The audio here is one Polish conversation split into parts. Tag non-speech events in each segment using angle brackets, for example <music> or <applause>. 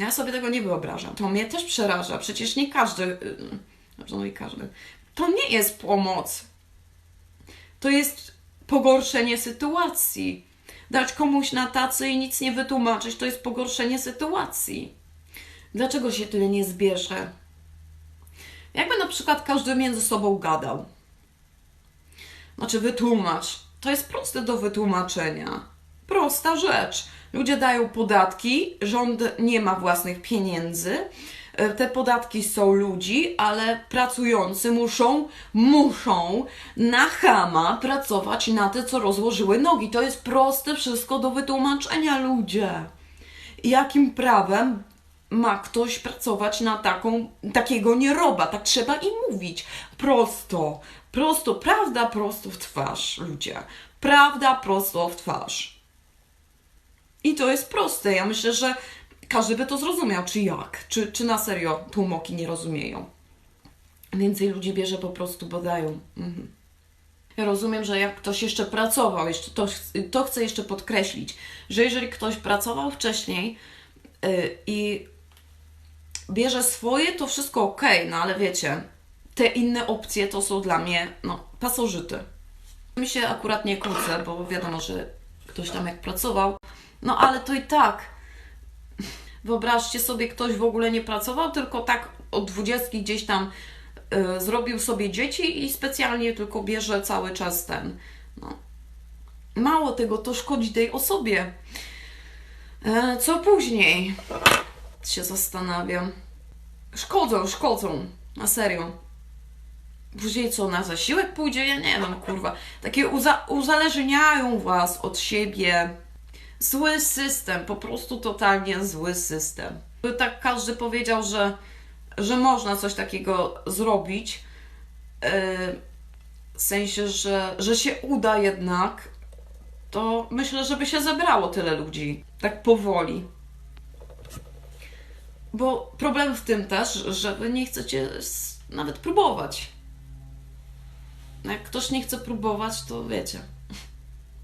Ja sobie tego nie wyobrażam. To mnie też przeraża. Przecież nie każdy, y, no i każdy, to nie jest pomoc. To jest pogorszenie sytuacji. Dać komuś na tacy i nic nie wytłumaczyć, to jest pogorszenie sytuacji. Dlaczego się tyle nie zbierze? Jakby na przykład każdy między sobą gadał. Znaczy, wytłumacz. To jest proste do wytłumaczenia. Prosta rzecz. Ludzie dają podatki, rząd nie ma własnych pieniędzy. E, Te podatki są ludzi, ale pracujący muszą, muszą na chama pracować na te, co rozłożyły nogi. To jest proste wszystko do wytłumaczenia, ludzie. Jakim prawem ma ktoś pracować na taką, takiego nieroba? Tak trzeba i mówić. Prosto, prosto, prawda prosto w twarz, ludzie. Prawda prosto w twarz. I to jest proste. Ja myślę, że każdy by to zrozumiał, czy jak, czy, czy na serio tłumoki nie rozumieją. Więcej ludzi bierze po prostu, bo dają. Mhm. Ja rozumiem, że jak ktoś jeszcze pracował, jeszcze to, to chcę jeszcze podkreślić, że jeżeli ktoś pracował wcześniej yy, i bierze swoje, to wszystko ok, no ale wiecie, te inne opcje to są dla mnie, no, pasożyty. Mi się akurat nie kłócę, bo wiadomo, że ktoś tam jak pracował, no ale to i tak. Wyobraźcie sobie, ktoś w ogóle nie pracował, tylko tak od dwudziestki gdzieś tam y, zrobił sobie dzieci i specjalnie tylko bierze cały czas ten. No. Mało tego, to szkodzi tej osobie. E, co później? Się zastanawiam. Szkodzą, szkodzą. Na serio. Później co, na zasiłek pójdzie? Ja nie wiem, kurwa. Takie uza uzależniają was od siebie. Zły system, po prostu totalnie zły system. By tak każdy powiedział, że, że można coś takiego zrobić, yy, w sensie, że, że się uda jednak, to myślę, żeby się zebrało tyle ludzi. Tak powoli. Bo problem w tym też, że wy nie chcecie nawet próbować. Jak ktoś nie chce próbować, to wiecie.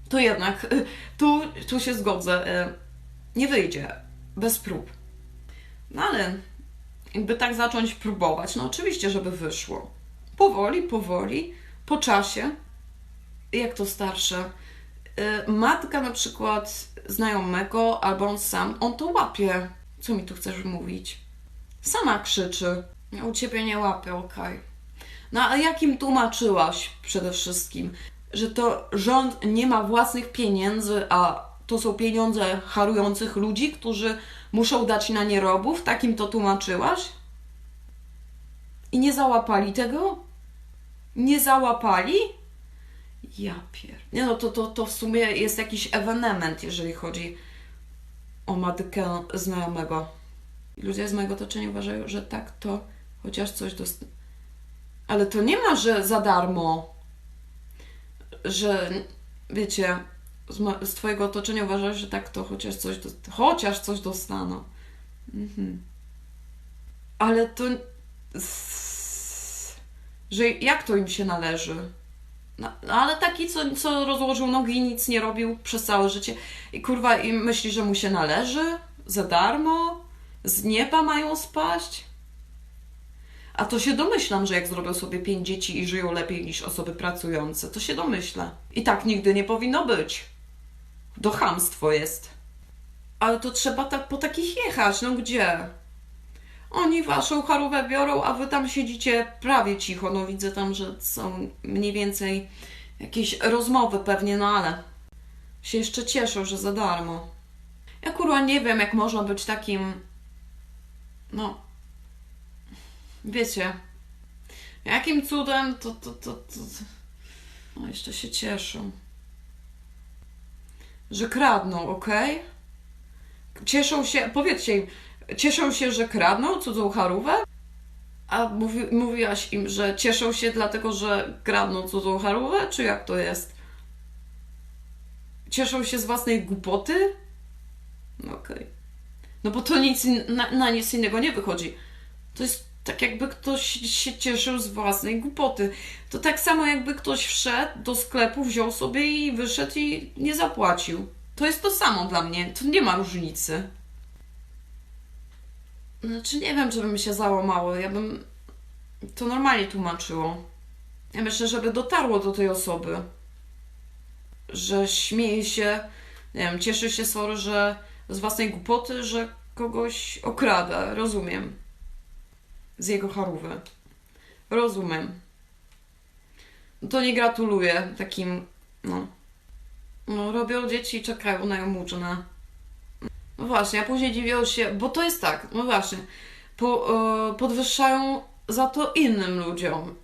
To jednak <laughs> tu, tu się zgodzę. y, Nie wyjdzie bez prób. No ale jakby tak zacząć próbować, no oczywiście, żeby wyszło. Powoli, powoli, po czasie. Jak to starsze. y, Matka na przykład znajomego, albo on sam, on to łapie. Co mi tu chcesz mówić? Sama krzyczy. U ciebie nie łapię, okej. No a jak im tłumaczyłaś przede wszystkim, że to rząd nie ma własnych pieniędzy, a to są pieniądze harujących ludzi, którzy muszą dać na nierobów? Tak im to tłumaczyłaś? I nie załapali tego? Nie załapali? Ja pier... Nie no, to, to, to w sumie jest jakiś ewenement, jeżeli chodzi o matkę znajomego. Ludzie z mojego otoczenia uważają, że tak to chociaż coś dost... Ale to nie ma, że za darmo. Że, wiecie, z, z twojego otoczenia uważają, że tak to chociaż coś, dost... chociaż coś dostaną. Mhm. Ale to... Że jak to im się należy? No, no ale taki, co, co rozłożył nogi i nic nie robił przez całe życie i kurwa i myśli, że mu się należy? Za darmo? Z nieba mają spaść? A to się domyślam, że jak zrobią sobie pięć dzieci i żyją lepiej niż osoby pracujące, to się domyślę. I tak nigdy nie powinno być. To chamstwo jest. Ale to trzeba tak po takich jechać, no gdzie? Oni waszą charówę biorą, a wy tam siedzicie prawie cicho. No widzę tam, że są mniej więcej jakieś rozmowy pewnie, no ale się jeszcze cieszą, że za darmo. Ja kurwa nie wiem, jak można być takim. No. Wiecie. Jakim cudem to. to, to, to... No, jeszcze się cieszą. Że kradną, okej? Cieszą się. Powiedzcie im, cieszą się, że kradną cudzą charówę? A mówi, mówiłaś im, że cieszą się dlatego, że kradną cudzą charówę? Czy jak to jest? Cieszą się z własnej głupoty? No Okej. No bo to nic na, na nic innego nie wychodzi. To jest tak jakby ktoś się cieszył z własnej głupoty. To tak samo jakby ktoś wszedł do sklepu, wziął sobie i wyszedł i nie zapłacił. To jest to samo dla mnie. To nie ma różnicy. Znaczy nie wiem, czy mi się załamało. Ja bym to normalnie tłumaczyło. Ja myślę, żeby dotarło do tej osoby, że śmieje się, nie wiem, cieszy się sorry, że z własnej głupoty, że kogoś okrada. Rozumiem. Z jego charówy. Rozumiem. To nie gratuluję takim, no. No, robią dzieci i czekają na jałmużnę. No właśnie, a później dziwią się, bo to jest tak, no właśnie, po, e, podwyższają za to innym ludziom.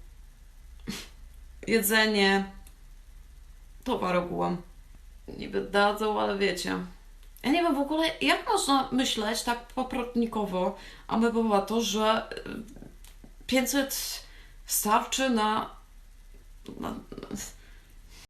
Jedzenie, towar ogółem. Niby dadzą, ale wiecie. Ja nie wiem w ogóle, jak można myśleć tak paprotnikowo, to, że y, 500 starczy na, na